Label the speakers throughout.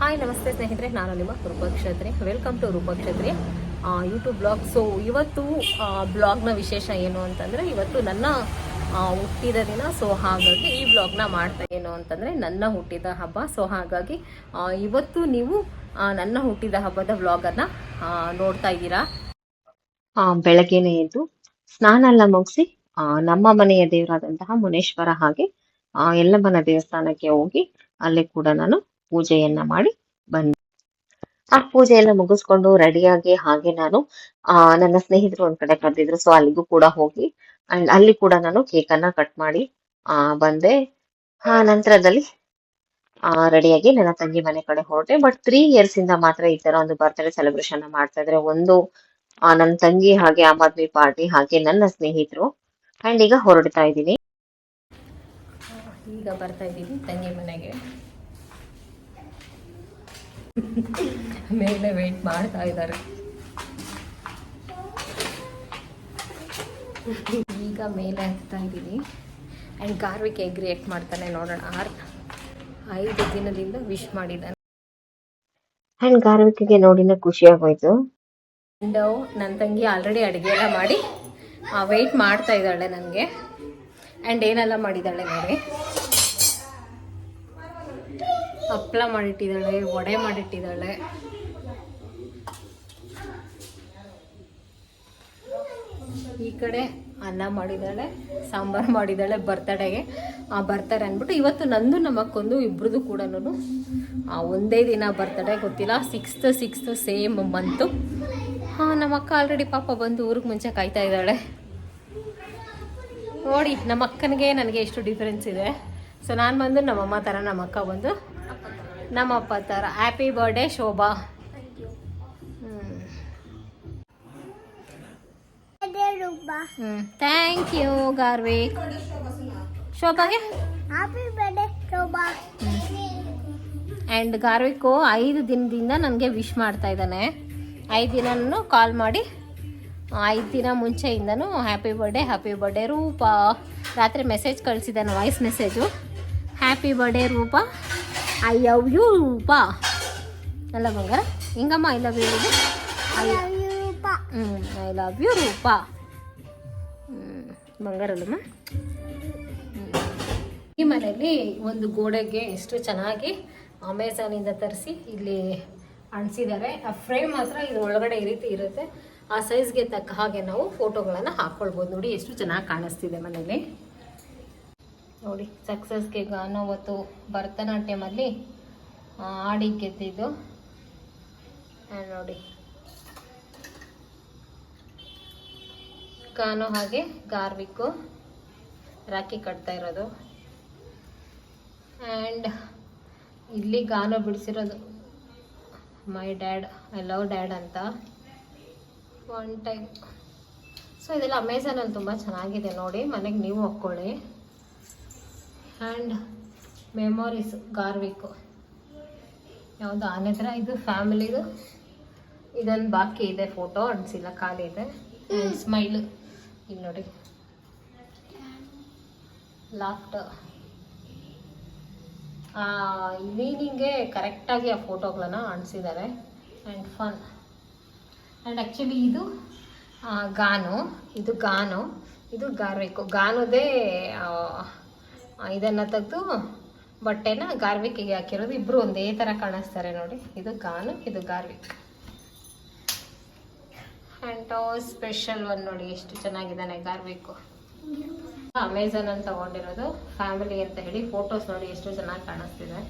Speaker 1: Hi ನಮಸ್ತೆ ಸ್ನೇಹಿತರೆ, ನಾನು ನಿಮ್ಮ Rupakshatri welcome to Rupakshatri YouTube blog so ಇವತ್ತು ಬ್ಲಾಗ್ನ ವಿಶೇಷ ಏನು ಅಂತಂದರೆ, ಇವತ್ತು ನನ್ನ ಹುಟ್ಟಿದ ದಿನ, ಸೊ ಹಾಗಾಗಿ ಈ ಬ್ಲಾಗ್ನ ಮಾಡ್ತಾ ಏನು ಅಂತಂದರೆ, ನನ್ನ ಹುಟ್ಟಿದ ಹಬ್ಬ. ಸೊ ಹಾಗಾಗಿ ಇವತ್ತು ನೀವು ನನ್ನ ಹುಟ್ಟಿದ ಹಬ್ಬದ ಬ್ಲಾಗನ್ನು ನೋಡ್ತಾ ಇದ್ದೀರಾ.
Speaker 2: ಬೆಳಗ್ಗೆನೇ ಎದ್ದು ಸ್ನಾನ ಎಲ್ಲ ಮುಗಿಸಿ ನಮ್ಮ ಮನೆಯ ದೇವರಾದಂತಹ ಮುನೇಶ್ವರ ಹಾಗೆ ಯಲ್ಲಮ್ಮನ ದೇವಸ್ಥಾನಕ್ಕೆ ಹೋಗಿ, ಅಲ್ಲಿ ಕೂಡ ನಾನು ಪೂಜೆಯನ್ನ ಮಾಡಿ ಬಂದೆ ಆ ಪೂಜೆ ಎಲ್ಲ ಮುಗಿಸ್ಕೊಂಡು ರೆಡಿಯಾಗಿ ಹಾಗೆ ನಾನು ಆ, ನನ್ನ ಸ್ನೇಹಿತರು ಒಂದ್ ಕಡೆ ಕರೆದಿದ್ರು ಸೊ ಅಲ್ಲಿಗೂ ಕೂಡ ಹೋಗಿ ಅಂಡ್ ಅಲ್ಲಿ ಕೂಡ ನಾನು ಕೇಕ್ ಅನ್ನ ಕಟ್ ಮಾಡಿ ಆ, ಬಂದೆ. ಆ ನಂತರದಲ್ಲಿ ಆ ರೆಡಿಯಾಗಿ ನನ್ನ ತಂಗಿ ಮನೆ ಕಡೆ ಹೊರಟೆ. ಬಟ್ ತ್ರೀ ಇಯರ್ಸ್ ಇಂದ ಮಾತ್ರ ಈ ತರ ಒಂದು ಬರ್ತ್ಡೇ ಸೆಲೆಬ್ರೇಷನ್ ಮಾಡ್ತಾ ಇದ್ರೆ. ಒಂದು ನನ್ನ ತಂಗಿ ಹಾಗೆ ಆಮ್ ಆದ್ಮಿ ಪಾರ್ಟಿ ಹಾಗೆ ನನ್ನ ಸ್ನೇಹಿತರು. ಅಂಡ್ ಈಗ ಹೊರಡ್ತಾ ಇದ್ದೀನಿ.
Speaker 1: ಈಗ ಬರ್ತಾ ಇದ್ದೀನಿ ತಂಗಿ ಮನೆಗೆ. ಮೇಲೆ ವೆಯ್ಟ್ ಮಾಡ್ತಾ ಇದ್ದಾರೆ. ಈಗ ಮೇಲೆ ಹತ್ತಾ ಇದ್ದೀನಿ. ಆ್ಯಂಡ್ ಗಾರ್ವಿಕ್ ಎಗ್ ರಿಯಾಕ್ಟ್ ಮಾಡ್ತಾನೆ ನೋಡೋಣ. ಆರ್ ಐದು ದಿನದಿಂದ ವಿಶ್ ಮಾಡಿದ್ದಾನೆ.
Speaker 2: ಆ್ಯಂಡ್ ಗಾರ್ವಿಕ್ಗೆ ನೋಡಿನ ಖುಷಿ ಆಗೋಯ್ತು.
Speaker 1: ಆ್ಯಂಡ್ ನನ್ನ ತಂಗಿ ಆಲ್ರೆಡಿ ಅಡುಗೆ ಎಲ್ಲ ಮಾಡಿ ವೆಯ್ಟ್ ಮಾಡ್ತಾ ಇದ್ದಾಳೆ ನನಗೆ. ಆ್ಯಂಡ್ ಏನೆಲ್ಲ ಮಾಡಿದ್ದಾಳೆ ನೋಡಿ. ಹಪ್ಪಳ ಮಾಡಿಟ್ಟಿದ್ದಾಳೆ, ವಡೆ ಮಾಡಿಟ್ಟಿದ್ದಾಳೆ. ಈ ಕಡೆ ಅನ್ನ ಮಾಡಿದ್ದಾಳೆ, ಸಾಂಬಾರು ಮಾಡಿದ್ದಾಳೆ ಬರ್ತಡೆಗೆ. ಆ ಬರ್ತಾರೆ ಅಂದ್ಬಿಟ್ಟು ಇವತ್ತು ನಂದು ನಮ್ಮ ಅಕ್ಕೊಂದು ಇಬ್ರದ್ದು ಕೂಡ ಒಂದೇ ದಿನ ಬರ್ತಡೆ ಗೊತ್ತಿಲ್ಲ ಸಿಕ್ಸ್ತ್ ಸಿಕ್ಸ್ತ್ ಸೇಮ್ ಮಂತು ಹಾಂ ನಮ್ಮಕ್ಕ ಆಲ್ರೆಡಿ ಪಾಪ ಬಂದು ಊರಿಗೆ ಮುಂಚೆ ಕಾಯ್ತಾ ಇದ್ದಾಳೆ. ನೋಡಿ ನಮ್ಮ ಅಕ್ಕನಿಗೆ ನನಗೆ ಎಷ್ಟು ಡಿಫ್ರೆನ್ಸ್ ಇದೆ. ಸೊ ನಾನು ಬಂದು ನಮ್ಮಮ್ಮ ಥರ ನಮ್ಮ ಅಕ್ಕ ಬಂದು ನಮ್ಮಪ್ಪ ಥರ ಹ್ಯಾಪಿ ಬರ್ಡೇ ಶೋಭಾ. ಹ್ಞೂ thank you Garvi ಶೋಭಾಗೆ?
Speaker 3: Happy birthday Shobha.
Speaker 1: And ಗಾರ್ವಿಕ್ಕು ಐದು ದಿನದಿಂದ ನನಗೆ ವಿಶ್ ಮಾಡ್ತಾ ಇದ್ದಾನೆ. ಐದು ದಿನನೂ ಕಾಲ್ ಮಾಡಿ ಐದು ದಿನ ಮುಂಚೆಯಿಂದನೂ happy birthday happy birthday Roopa. ರಾತ್ರಿ message ಕಳಿಸಿದ್ದಾನೆ voice message happy birthday Roopa. I love you Roopa ಅಲ್ಲ ಬಂಗಾರ ಹಿಂಗಮ್ಮ I love you I
Speaker 3: Roopa
Speaker 1: ಹ್ಞೂ ಐ ಲವ್ ಯು ರೂಪ ಬಂಗಾರಲ್ಲಮ್ಮ ಈ ಮನೆಯಲ್ಲಿ ಒಂದು ಗೋಡೆಗೆ ಎಷ್ಟು ಚೆನ್ನಾಗಿ ಅಮೆಝಾನಿಂದ ತರಿಸಿ ಇಲ್ಲಿ ಅಣಿಸಿದ್ದಾರೆ ಆ ಫ್ರೇಮ್ ಮಾತ್ರ ಇದು ಒಳಗಡೆ ಈ ರೀತಿ ಇರುತ್ತೆ. ಆ ಸೈಜ್ಗೆ ತಕ್ಕ ಹಾಗೆ ನಾವು ಫೋಟೋಗಳನ್ನು ಹಾಕ್ಕೊಳ್ಬೋದು ನೋಡಿ ಎಷ್ಟು ಚೆನ್ನಾಗಿ ಕಾಣಿಸ್ತಿದೆ ಮನೇಲಿ ನೋಡಿ ಸಕ್ಸಸ್ಗೆ ಗಾನೋ ಅವತ್ತು ಭರತನಾಟ್ಯಮಲ್ಲಿ ಆಡಿ ಗೆದ್ದಿದ್ದು. ನೋಡಿ. ಕಾನೋ ಹಾಗೆ ಗಾರ್ವಿಕ್ಕು ರಾಖಿ ಕಟ್ತಾ ಇರೋದು. ಆ್ಯಂಡ್ ಇಲ್ಲಿ ಗಾನೋ ಬಿಡಿಸಿರೋದು. My dad I love dad ಅಂತ. ಒನ್ ಟೈಮ್ ಸೊ ಇದೆಲ್ಲ ಅಮೆಝಾನಲ್ಲಿ ತುಂಬ ಚೆನ್ನಾಗಿದೆ ನೋಡಿ. ಮನೆಗೆ ನೀವು ಹಾಕ್ಕೊಳ್ಳಿ ಆ್ಯಂಡ್ ಮೆಮೊರೀಸ್ ಗಾರ್ವಿಕ್ಕು ಯಾವುದು ಆನೆ ಥರ? ಇದು ಫ್ಯಾಮಿಲಿದು. ಇದೊಂದು ಬಾಕಿ ಇದೆ, ಫೋಟೋ, ಅನಿಸಿಲ್ಲ, ಖಾಲಿ ಇದೆ. ಆ್ಯಂಡ್ ಸ್ಮೈಲು ಇಲ್ಲಿ ನೋಡಿ. ಲಾಫ್ಟರ್ ಇವಿನಿಂಗೆ ಕರೆಕ್ಟಾಗಿ ಆ ಫೋಟೋಗಳನ್ನ ಅಂಟಿಸಿದ್ದಾರೆ ಆ್ಯಂಡ್ ಫನ್ ಆ್ಯಂಡ್ ಆ್ಯಕ್ಚುಲಿ ಇದು ಗಾನು. ಇದು ಗಾನು. ಇದು ಗಾರ್ವಿಕು. ಗಾನುದೇ ಇದನ್ನು ತೆಗೆದು ಬಟ್ಟೆನ ಗಾರ್ವಿಕ್ಕಿಗೆ ಹಾಕಿರೋದು. ಇಬ್ಬರು ಒಂದೇ ಥರ ಕಾಣಿಸ್ತಾರೆ ನೋಡಿ. ಇದು ಗಾನು, ಇದು ಗಾರ್ವಿಕ್. ಆ್ಯಂಡ್ ಸ್ಪೆಷಲ್ ಒಂದು ನೋಡಿ. ಎಷ್ಟು ಚೆನ್ನಾಗಿದ್ದಾನೆ ಗಾರ್ವಿಕ್ಕು. ಅಮೆಝಾನ್ ಅಂತ ತಗೊಂಡಿರೋದು. ಫ್ಯಾಮಿಲಿ ಅಂತ ಹೇಳಿ ಫೋಟೋಸ್ ನೋಡಿ ಎಷ್ಟು ಚೆನ್ನಾಗಿ ಕಾಣಿಸ್ತಿದೆ.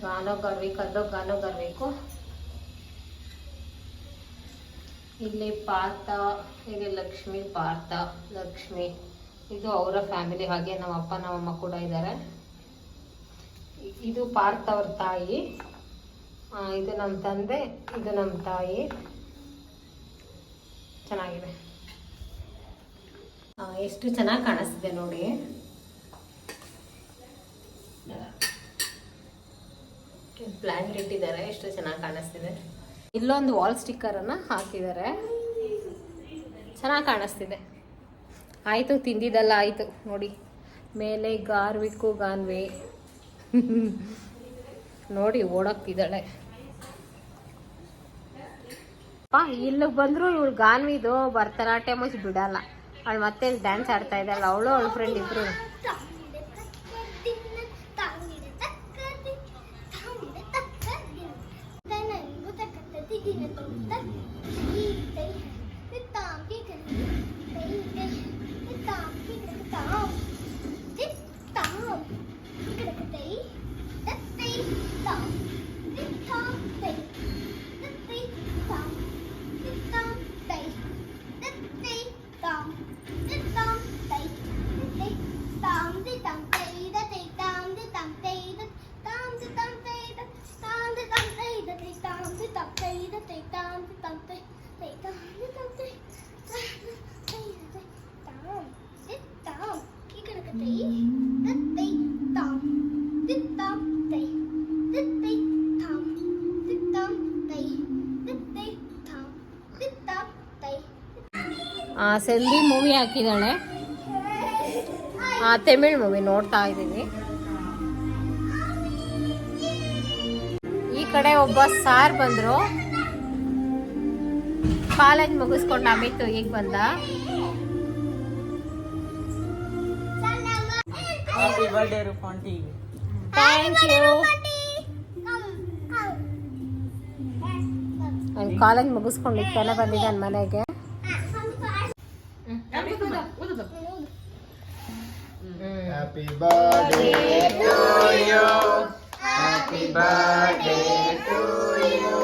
Speaker 1: ಗಾನೋ ಗಾರ್ವಿಕ್, ಅದು ಗಾನೋ ಗಾರ್ವಿಕ್ ಇಲ್ಲಿ ಪಾರ್ಥ, ಇಲ್ಲಿ ಲಕ್ಷ್ಮಿ ಪಾರ್ಥ, ಲಕ್ಷ್ಮಿ. ಇದು ಅವರ ಫ್ಯಾಮಿಲಿ, ಹಾಗೆ ನಮ್ಮ ಅಪ್ಪ ನಮ್ಮಮ್ಮ ಕೂಡ ಇದ್ದಾರೆ. ಇದು ಪಾರ್ಥ್ ಅವ್ರ ತಾಯಿ ಇದು ನಮ್ಮ ತಂದೆ, ಇದು ನಮ್ಮ ತಾಯಿ. ಚೆನ್ನಾಗಿದೆ. ಎಷ್ಟು ಚೆನ್ನಾಗಿ ಕಾಣಿಸ್ತಿದೆ ನೋಡಿ. ಬ್ಲ್ಯಾಂಕೆಟ್ ಇಟ್ಟಿದ್ದಾರೆ, ಎಷ್ಟು ಚೆನ್ನಾಗಿ ಕಾಣಿಸ್ತಿದೆ. ಇಲ್ಲೊಂದು ವಾಲ್ ಸ್ಟಿಕ್ಕರನ್ನು ಹಾಕಿದ್ದಾರೆ. ಚೆನ್ನಾಗಿ ಕಾಣಿಸ್ತಿದೆ. ಆಯಿತು, ತಿಂದಿದ್ದಲ್ಲ ಆಯಿತು. ನೋಡಿ, ಮೇಲೆ ಗಾರ್ವಿಕ್ಕು ಗಾನ್ವಿ. ನೋಡಿ ಓಡಾಕ್ತಿದ್ದಾಳೆ ಇಲ್ಲಿ ಬಂದ್ರು ಇವಳು ಗಾನ್ವಿದು ಭರತನಾಟ್ಯ ಮುಚ್ಚಿ ಬಿಡಲ್ಲ. ಅವಳು ಮತ್ತೆ ಡ್ಯಾನ್ಸ್ ಆಡ್ತಾ ಇದ್ದಾಳೆ. ಅವಳು ಅವಳ ಫ್ರೆಂಡ್ ಇಬ್ರು. ಸೆಲ್ವಿ ಮೂವಿ ಹಾಕಿದ್ದಾಳೆ. ಆ ತಮಿಳ್ ಮೂವಿ ನೋಡ್ತಾ ಇದ್ದೀನಿ. ಈ ಕಡೆ ಒಬ್ಬ ಸಾರ್ ಬಂದ್ರು. ಕಾಲೇಜ್ ಮುಗಿಸ್ಕೊಂಡು ಅಮಿತ್ ಈಗ ಬಂದ. ಥ್ಯಾಂಕ್ ಯು ಕಾಲೇಜ್ ಮುಗಿಸ್ಕೊಂಡು ಈಗ ತಾನೇ ಬಂದಿದ್ದಾನೆ ಮನೆಗೆ.
Speaker 4: Happy birthday to you.
Speaker 5: Happy birthday to you.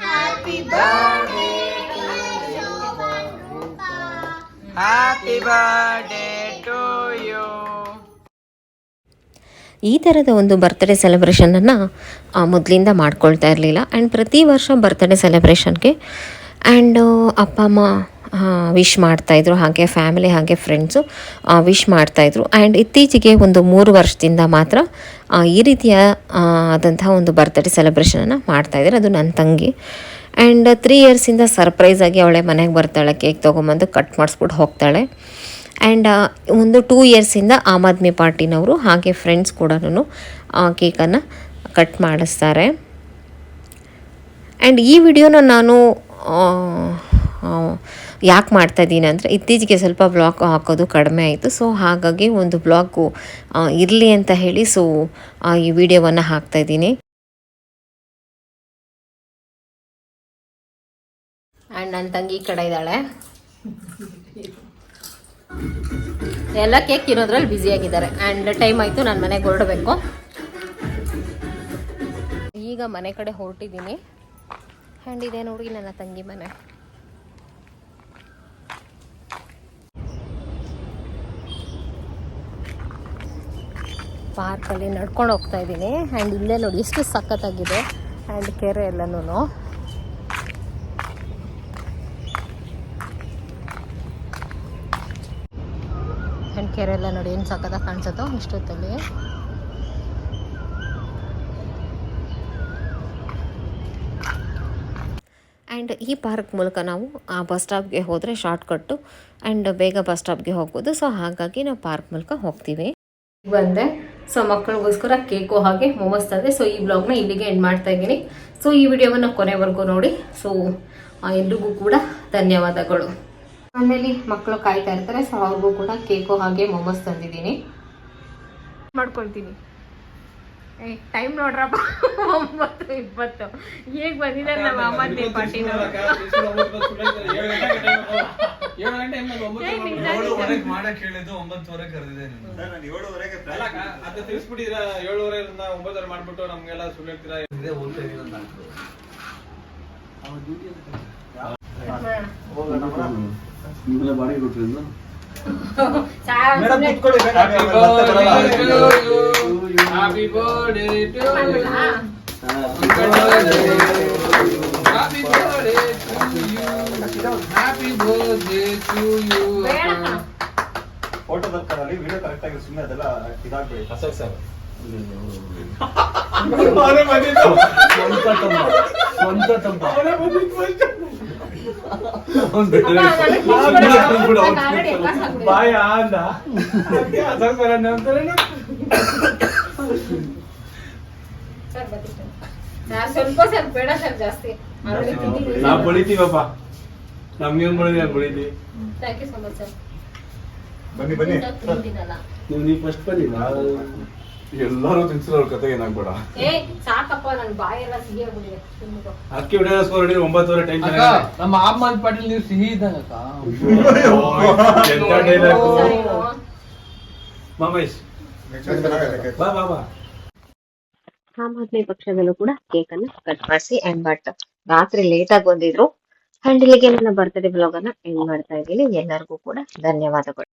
Speaker 5: Happy birthday to you. Happy birthday to you.
Speaker 2: ಈ ಥರದ ಒಂದು ಬರ್ತ್ಡೇ ಸೆಲೆಬ್ರೇಷನನ್ನು ಮೊದಲಿಂದ ಮಾಡ್ಕೊಳ್ತಾ ಇರಲಿಲ್ಲ ಆ್ಯಂಡ್ ಪ್ರತಿ ವರ್ಷ ಬರ್ತ್ಡೇ ಸೆಲೆಬ್ರೇಷನ್ಗೆ ಆ್ಯಂಡ್ ಅಪ್ಪ ಅಮ್ಮ ವಿಶ್ ಮಾಡ್ತಾಯಿದ್ರು ಹಾಗೆ ಫ್ಯಾಮಿಲಿ ಹಾಗೆ ಫ್ರೆಂಡ್ಸು ವಿಶ್ ಮಾಡ್ತಾಯಿದ್ರು ಆ್ಯಂಡ್ ಇತ್ತೀಚೆಗೆ ಒಂದು ಮೂರು ವರ್ಷದಿಂದ ಮಾತ್ರ ಈ ರೀತಿಯ ಆದಂತಹ ಒಂದು ಬರ್ತ್ಡೇ ಸೆಲೆಬ್ರೇಷನನ್ನು ಮಾಡ್ತಾಯಿದ್ದಾರೆ ಅದು ನನ್ನ ತಂಗಿ. ಆ್ಯಂಡ್ ತ್ರೀ ಇಯರ್ಸಿಂದ ಸರ್ಪ್ರೈಸಾಗಿ ಅವಳೆ ಮನೆಗೆ ಬರ್ತಾಳೆ ಕೇಕ್ ತೊಗೊಂಬಂದು ಕಟ್ ಮಾಡಿಸ್ಬಿಟ್ಟು ಹೋಗ್ತಾಳೆ. ಆ್ಯಂಡ್ ಒಂದು ಟೂ ಇಯರ್ಸಿಂದ ಆಮ್ ಆದ್ಮಿ ಪಾರ್ಟಿನವರು, ಹಾಗೆ ಫ್ರೆಂಡ್ಸ್ ಕೂಡ ಕೇಕನ್ನು ಕಟ್ ಮಾಡಿಸ್ತಾರೆ. ಆ್ಯಂಡ್ ಈ ವಿಡಿಯೋನ ನಾನು ಯಾಕೆ ಮಾಡ್ತಾಯಿದ್ದೀನಿ ಅಂದರೆ ಇತ್ತೀಚೆಗೆ ಸ್ವಲ್ಪ ಬ್ಲಾಗ್ ಹಾಕೋದು ಕಡಿಮೆ ಆಯಿತು. ಸೊ ಹಾಗಾಗಿ ಒಂದು ಬ್ಲಾಗು ಇರಲಿ ಅಂತ ಹೇಳಿ ಸೊ ಈ ವಿಡಿಯೋವನ್ನು ಹಾಕ್ತಾಯಿದ್ದೀನಿ
Speaker 1: ಆ್ಯಂಡ್ ನನ್ನ ತಂಗಿ ಈ ಕಡೆ ಇದ್ದಾಳೆ. ಎಲ್ಲ ಕೇಕ್ ಇರೋದ್ರಲ್ಲಿ ಬ್ಯುಸಿ ಆಗಿದ್ದಾರೆ. ಆ್ಯಂಡ್ ಟೈಮ್ ಆಯಿತು, ನಾನು ಮನೆಗೆ ಹೊರಡಬೇಕು. ಈಗ ಮನೆ ಕಡೆ ಹೊರಟಿದ್ದೀನಿ ಆ್ಯಂಡ್ ಇದೆ ನೋಡಿ ನನ್ನ ತಂಗಿ ಮನೆ. ಪಾರ್ಕಲ್ಲಿ ನಡ್ಕೊಂಡು ಹೋಗ್ತಾ ಇದ್ದೀನಿ. ಆ್ಯಂಡ್ ಇಲ್ಲೇ ನೋಡಿ, ಎಷ್ಟು ಸಖತ್ತಾಗಿದೆ. ಆ್ಯಂಡ್ ಕೆರೆ ಎಲ್ಲನೂ ಆ್ಯಂಡ್ ಕೆರೆ ಎಲ್ಲ ನೋಡಿ ಏನು ಸಖತ್ತಾಗಿ ಕಾಣಿಸುತ್ತೋ ಇಷ್ಟೊತ್ತಲ್ಲಿ
Speaker 2: ಆ್ಯಂಡ್ ಈ ಪಾರ್ಕ್ ಮೂಲಕ ನಾವು ಆ ಬಸ್ ಸ್ಟಾಪ್ಗೆ ಹೋದರೆ ಶಾರ್ಟ್ಕಟ್ಟು ಆ್ಯಂಡ್ ಬೇಗ ಬಸ್ ಸ್ಟಾಪ್ಗೆ ಹೋಗ್ಬೋದು. ಸೊ ಹಾಗಾಗಿ ನಾವು ಪಾರ್ಕ್ ಮೂಲಕ ಹೋಗ್ತೀವಿ.
Speaker 1: ಬಂದೆ ಸೊ ಮಕ್ಕಳಿಗೋಸ್ಕರ ಕೇಕು ಹಾಗೆ ಮೊಮಸ್ ತಂದೆ ಸೊ ಈ ಬ್ಲಾಗ್ನ ಇಲ್ಲಿಗೆ ಎಂಡ್ ಮಾಡ್ತಾ ಇದ್ದೀನಿ ಸೊ ಈ ವಿಡಿಯೋವನ್ನು ಕೊನೆವರೆಗೂ ನೋಡಿ ಸೊ ಎಲ್ರಿಗೂ ಕೂಡ ಧನ್ಯವಾದಗಳು ಮನೇಲಿ ಮಕ್ಕಳು ಕಾಯ್ತಾ ಇರ್ತಾರೆ ಸೊ ಅವ್ರಿಗೂ ಕೂಡ ಕೇಕು ಹಾಗೆ ಮೊಮಸ್ ತಂದಿದ್ದೀನಿ ಮಾಡ್ಕೊಳ್ತೀನಿ ಟೈಮ್ ನೋಡ್ರಪ್ಪ ಒಂಬತ್ತು ಇಪ್ಪತ್ತು ಈಗ ಬಂದಿದ್ದಾರೆ ನಮ್ಮ ಅಮ್ಮನ ಏಳು
Speaker 6: ಏಳುವರೆಗೆ ಮಾಡಕ್ ಹೇಳಿದ್ದು ಒಂಬತ್ತುವರೆ ಕರೆದಿದೆ
Speaker 7: ಅಲ್ಲ ಅಕ್ಕ, ಅದ್ನ ತಿಳಿಸ್ಬಿಟ್ಟಿದ್ರ ಏಳುವರೆಯಿಂದ ಒಂಬತ್ತುವರೆ ಮಾಡ್ಬಿಟ್ಟು ನಮ್ಗೆಲ್ಲ ಸುಳ್ಳು ಹೇಳ್ತೀರಾ? Happy birthday to happy birthday to you happy birthday to you
Speaker 4: photo ಬರ್ತಾರಲ್ಲಿ video correct ಆಗಿ ಸುಮ್ಮನೆ ಅದೆಲ್ಲ ಇದಾಗ್ಬೇಡಿ.
Speaker 7: ಅಶೋಕ್ ಸರ್. ಬಾಯ ಅಂದ. ಅಶೋಕ್ ಸರ್ ಅಂತಾರೇನು?
Speaker 1: ಸರ್ ಬರ್ತೀನಿ. ನಾನು ಸ್ವಲ್ಪ ಸರ್ ಬೇಡ ಸರ್ ಜಾಸ್ತಿ.
Speaker 7: ನಾವು ಬಳಿತೀವಪ್ಪ ನಮ್ಗೇನ್ ಬಳಿದಿ ಬಳಿದಿ
Speaker 1: thank you so much sir
Speaker 7: ಬನ್ನಿ ಬನ್ನಿ. ನೀವು ನೀವು ಫಸ್ಟ್ ಬನ್ನಿ ನಾವು ಎಲ್ಲರೂ ತಿನ್ಸಿರೋ ಅವ್ರ ಕತೆ ಏನಾಗ್ಬೇಡ
Speaker 1: ಏ ಸಾಕಪ್ಪ ನನ್ ಬಾಯೆಲ್ಲ ಸಿಹಿ ಆಗ್ಬಿಟ್ಟಿದೆ. ತಿನ್ಬಿಟ್ಟು.
Speaker 7: ಅದಕ್ಕೆ ವಿಡಿಯೋ ಸ್ಕೋರ್ ಹಿಡಿದ್ರೆ ಒಂಬತ್ತುವರೆ ಟೈಮ್
Speaker 8: ಅಕ್ಕ ನಮ್ಮ ಆಹ್ಮದ್ ಪಾಟೀಲ್ ನೀವು ಸಿಹಿ ಇದ್ದಂಗ ಅಕ್ಕ.
Speaker 7: ಎಂತ ಡೈಲಾಗು ಮಾಮೇಶ್ ಬಾ ಬಾ ಬಾ.
Speaker 2: ಆಮ್ ಆದ್ಮಿ ಪಕ್ಷದಲ್ಲೂ ಕೂಡ ಕೇಕ್ ಅನ್ನ ಕಟ್ ಮಾಡಿಸಿ ಅಂಡ್ ಬಟ್ ರಾತ್ರಿ ಲೇಟ್ ಆಗಿ ಬಂದಿದ್ರು. ಅಂಡ್ ಇಲ್ಲಿಗೆ ನನ್ನ ಬರ್ತ್ಡೇ ಬ್ಲಾಗ್ ಅನ್ನ ಎಂಡ್ ಮಾಡ್ತಾ ಇದ್ದೀನಿ. ಎಲ್ಲರಿಗೂ ಕೂಡ ಧನ್ಯವಾದಗಳು.